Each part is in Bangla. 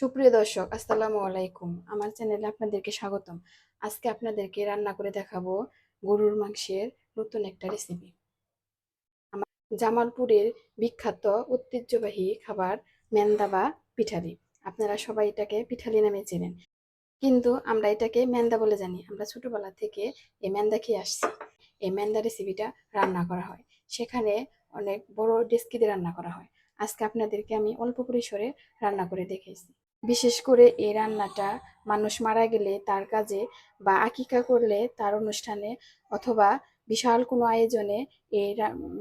সুপ্রিয় দর্শক, আসসালামু আলাইকুম। আমার চ্যানেলে আপনাদেরকে স্বাগতম। আজকে আপনাদেরকে রান্না করে দেখাবো গরুর মাংসের নতুন একটা রেসিপি আমার জামালপুরের বিখ্যাত ঐতিহ্যবাহী খাবার মেন্দা বা পিঠালি। আপনারা সবাই এটাকে পিঠালি নামে চেনেন। কিন্তু আমরা এটাকে মেন্দা বলে জানি। আমরা ছোটবেলা থেকে এই মেন্দা খেয়ে আসছি। এই মেন্দা রেসিপিটা রান্না করা হয়। সেখানে অনেক বড় ডেস্কি দিয়ে রান্না করা হয়। আজকে আপনাদেরকে আমি অল্প পরিসরে রান্না করে দেখিয়েছি বিশেষ করে এই রান্নাটা মানুষ মারা গেলে তার কাজে বা আকিকা করলে তার অনুষ্ঠানে অথবা বিশাল কোনো আয়োজনে এই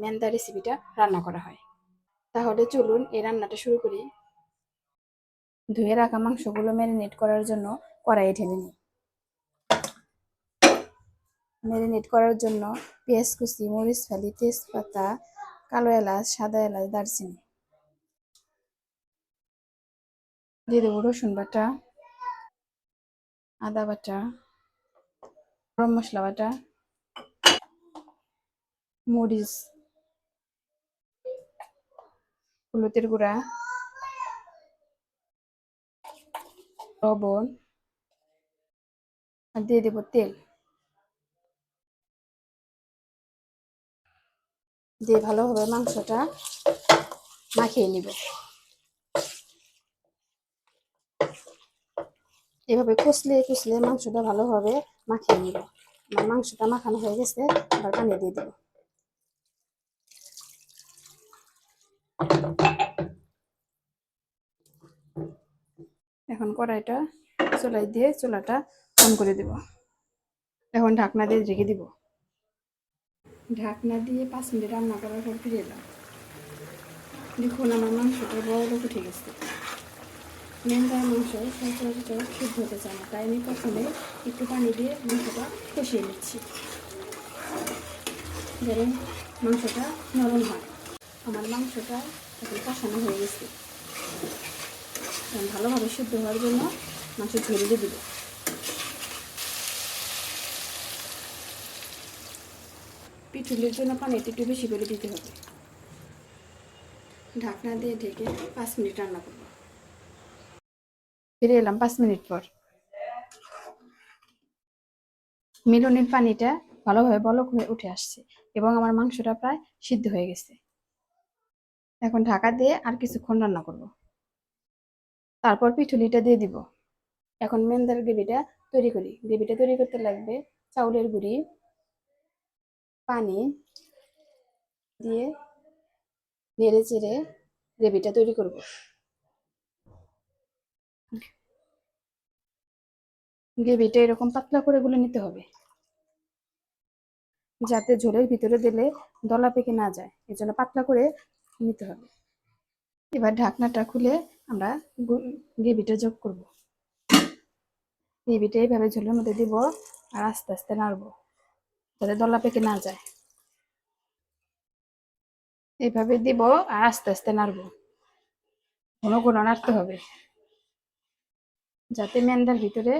মেন্দা রেসিপিটা রান্না করা হয়। তাহলে চলুন এই রান্নাটা শুরু করি। ধুয়ে রাখা মাংসগুলো ম্যারিনেট করার জন্য কড়াইয়ে ঢেলে নিই। ম্যারিনেট করার জন্য পেঁয়াজ কুচি, মরিচ ফালি, তেজপাতা, কালো এলাচ, সাদা এলাচ, দারচিনি। দিয়ে দেবো রসুন বাটা, আদা বাটা, গরম মশলা বাটা, মরিচ, হলুদের গুঁড়া, লবণ, আর দিয়ে দেবো তেল। দিয়ে ভালোভাবে মাংসটা মাখিয়ে নিব। এভাবে কষলে কষলে মাংসটা ভালোভাবে মাখিয়ে নিব। আমার মাংসটা মাখানো হয়ে গেছে আবার পানি দিয়ে দেবো। এখন কড়াইটা চুলাই দিয়ে চুলাটা অন করে দেব। এখন ঢাকনা দিয়ে রেখে দিব। ঢাকনা দিয়ে পাঁচ মিনিট রান্না করার পর ফিরে এলাম। দেখুন, আমার মাংসটা বড় উঠে গেছে। মেন্দার মাংস সচরাচর সিদ্ধ হতে চায় না তাই আমি প্রথমে একটু পানি দিয়ে মাংসটা কষিয়ে নিচ্ছি। যেন মাংসটা নরম হয়। আমার মাংসটা এখন কষানো হয়ে গেছে। ভালোভাবে সিদ্ধ হওয়ার জন্য মাংস ঝেড়ে দিয়ে দেবো। পিঠুলের জন্য পানিটা একটু বেশি করে দিতে হবে। ঢাকনা দিয়ে ঢেকে পাঁচ মিনিট রান্না করব। ফিরে এলাম, পাঁচ মিনিট পর। মিলনের পানিটা ভালোভাবে বলক হয়ে উঠে আসছে এবং আমার মাংসটা প্রায় সিদ্ধ হয়ে গেছে। এখন ঢাকা দিয়ে আর কিছুক্ষণ রান্না করব। তারপর পিঠুলিটা দিয়ে দিব। এখন মেন্দার গ্রেভিটা তৈরি করি। গ্রেভিটা তৈরি করতে লাগবে চাউলের গুঁড়ি, পানি দিয়ে নেড়ে চেড়ে গ্রেভিটা তৈরি করব। গ্রেভিটা এরকম পাতলা করে গুলে নিতে হবে। যাতে ঝোলের ভিতরে দিলে দলা পেকে না যায় এর জন্য পাতলা করে নিতে হবে। এবার ঢাকনাটা খুলে আমরা গ্রেভিটা যোগ করব। গ্রেভিটা এইভাবে ঝোলের মধ্যে দিব আর আস্তে আস্তে নাড়বো, যাতে দলা পেকে না যায়। এইভাবে দিব আর আস্তে আস্তে নাড়বো। ঘন ঘন নাড়তে হবে। যাতে মেন্দার ভিতরে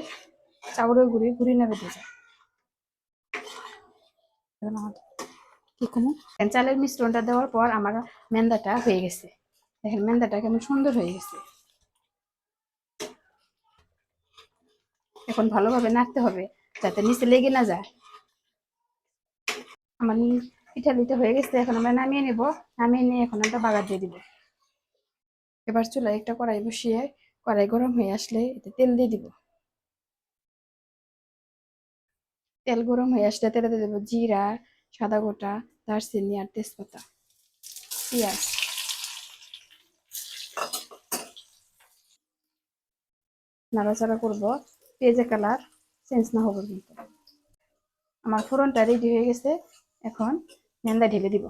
চাউলের গুঁড়ি গুঁড়ি না বেঁধে যায়। চালের মিশ্রণটা দেওয়ার পর আমার মেন্দাটা হয়ে গেছে। দেখেন, মেন্দাটা কেমন সুন্দর হয়ে গেছে। এখন ভালোভাবে নাড়তে হবে, যাতে নিচে লেগে না যায়। আমার পিঠা লিটা হয়ে গেছে, এখন আমরা নামিয়ে নেব। নামিয়ে নিয়ে এখন আমরা বাগার দিয়ে দিব। এবার চুলায় একটা কড়াই বসিয়ে কড়াই গরম হয়ে আসলে এতে তেল দিয়ে দিব। তেল গরম হয়ে আসলে তেলে দিয়ে দেবো জিরা, সাদা গোটা, দারচিনি আর তেজপাতা, পেঁয়াজ। নাড়াচাড়া করব পেঁয়াজের কালার, চেঞ্জ না হব কিন্তু আমার ফোড়নটা রেডি হয়ে গেছে, এখন মেন্দা ঢেলে দিব।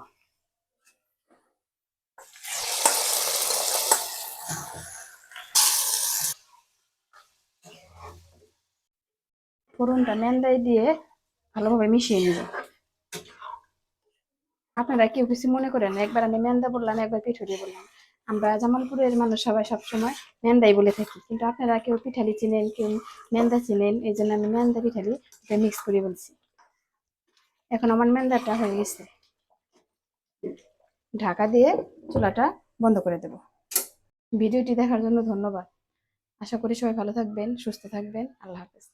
ফোড়নটা মেন্দাই দিয়ে ভালোভাবে মিশিয়ে নিব। আপনারা কেউ কিছু মনে করেন একবার আমি মেন্দা বললাম, একবার পিঠুরি বললাম। আমরা জামালপুরের মানুষ সবাই সবসময় মেন্দাই বলে থাকি, কিন্তু আপনারা কেউ পিঠালি চিনেন কেউ মেন্দা চিনেন এই জন্য আমি মেন্দা পিঠালি মিক্স করে বলছি। এখন আমার মেন্দাটা হয়ে গেছে। ঢাকা দিয়ে চুলাটা বন্ধ করে দেব। ভিডিওটি দেখার জন্য ধন্যবাদ। আশা করি সবাই ভালো থাকবেন, সুস্থ থাকবেন। আল্লাহ হাফেজ।